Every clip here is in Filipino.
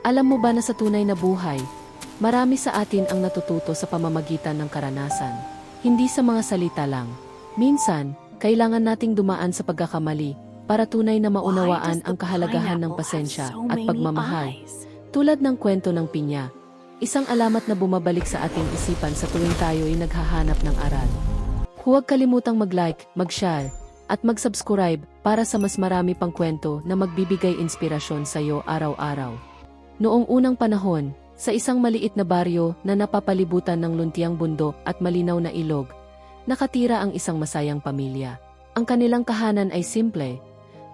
Alam mo ba na sa tunay na buhay, marami sa atin ang natututo sa pamamagitan ng karanasan, hindi sa mga salita lang. Minsan, kailangan nating dumaan sa pagkakamali para tunay na maunawaan ang kahalagahan ng pasensya at pagmamahal. Tulad ng kwento ng pinya, isang alamat na bumabalik sa ating isipan sa tuwing tayo ay naghahanap ng aral. Huwag kalimutang mag-like, mag-share, at mag-subscribe para sa mas marami pang kwento na magbibigay inspirasyon sa iyo araw-araw. Noong unang panahon, sa isang maliit na baryo na napapalibutan ng luntiang bundok at malinaw na ilog, nakatira ang isang masayang pamilya. Ang kanilang kahanan ay simple,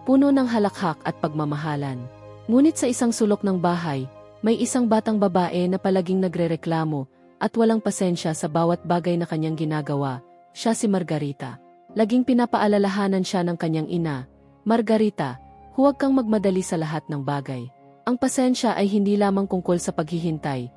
puno ng halakhak at pagmamahalan. Ngunit sa isang sulok ng bahay, may isang batang babae na palaging nagrereklamo at walang pasensya sa bawat bagay na kanyang ginagawa. Siya si Margarita. Laging pinapaalalahanan siya ng kanyang ina, Margarita, huwag kang magmadali sa lahat ng bagay. Ang pasensya ay hindi lamang tungkol sa paghihintay,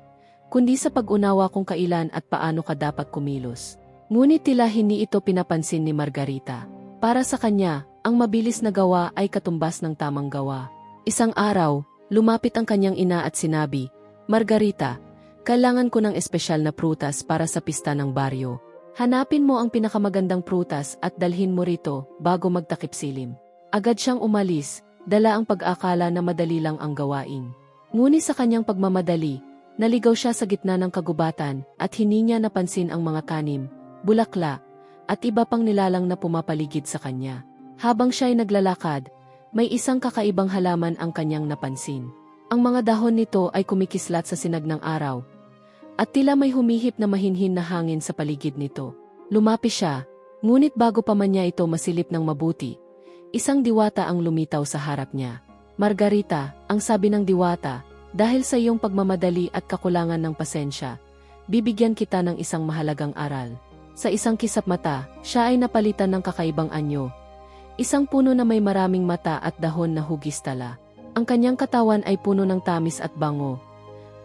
kundi sa pag-unawa kung kailan at paano ka dapat kumilos. Ngunit tila hindi ito pinapansin ni Margarita. Para sa kanya, ang mabilis na gawa ay katumbas ng tamang gawa. Isang araw, lumapit ang kanyang ina at sinabi, Margarita, kailangan ko ng espesyal na prutas para sa pista ng baryo. Hanapin mo ang pinakamagandang prutas at dalhin mo rito bago magtakip silim. Agad siyang umalis, dala ang pag-akala na madali lang ang gawain. Ngunit sa kanyang pagmamadali, naligaw siya sa gitna ng kagubatan at hindi niya napansin ang mga kanim, bulakla, at iba pang nilalang na pumapaligid sa kanya. Habang siya'y naglalakad, may isang kakaibang halaman ang kanyang napansin. Ang mga dahon nito ay kumikislat sa sinag ng araw, at tila may humihip na mahinhin na hangin sa paligid nito. Lumapi siya, ngunit bago pa man niya ito masilip ng mabuti, isang diwata ang lumitaw sa harap niya. Margarita, ang sabi ng diwata, dahil sa iyong pagmamadali at kakulangan ng pasensya, bibigyan kita ng isang mahalagang aral. Sa isang kisap mata, siya ay napalitan ng kakaibang anyo. Isang puno na may maraming mata at dahon na hugis tala. Ang kanyang katawan ay puno ng tamis at bango,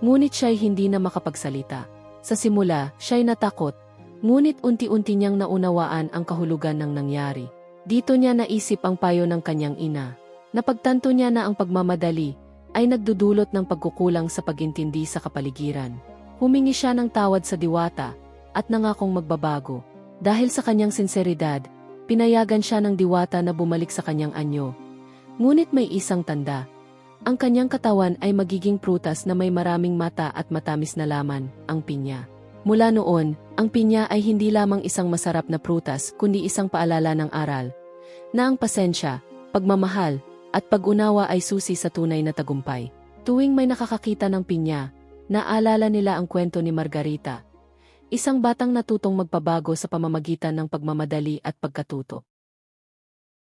Ngunit siya'y hindi na makapagsalita. Sa simula, siya'y natakot, ngunit unti-unti niyang naunawaan ang kahulugan ng nangyari. Dito niya naisip ang payo ng kanyang ina. Napagtanto niya na ang pagmamadali ay nagdudulot ng pagkukulang sa pagintindi sa kapaligiran. Humingi siya ng tawad sa diwata at nangakong magbabago. Dahil sa kanyang sinseridad, pinayagan siya ng diwata na bumalik sa kanyang anyo. Ngunit may isang tanda, ang kanyang katawan ay magiging prutas na may maraming mata at matamis na laman, ang pinya. Mula noon, ang pinya ay hindi lamang isang masarap na prutas kundi isang paalala ng aral, na ang pasensya, pagmamahal, at pag-unawa ay susi sa tunay na tagumpay. Tuwing may nakakakita ng pinya, naalala nila ang kwento ni Margarita, isang batang natutong magpabago sa pamamagitan ng pagmamadali at pagkatuto.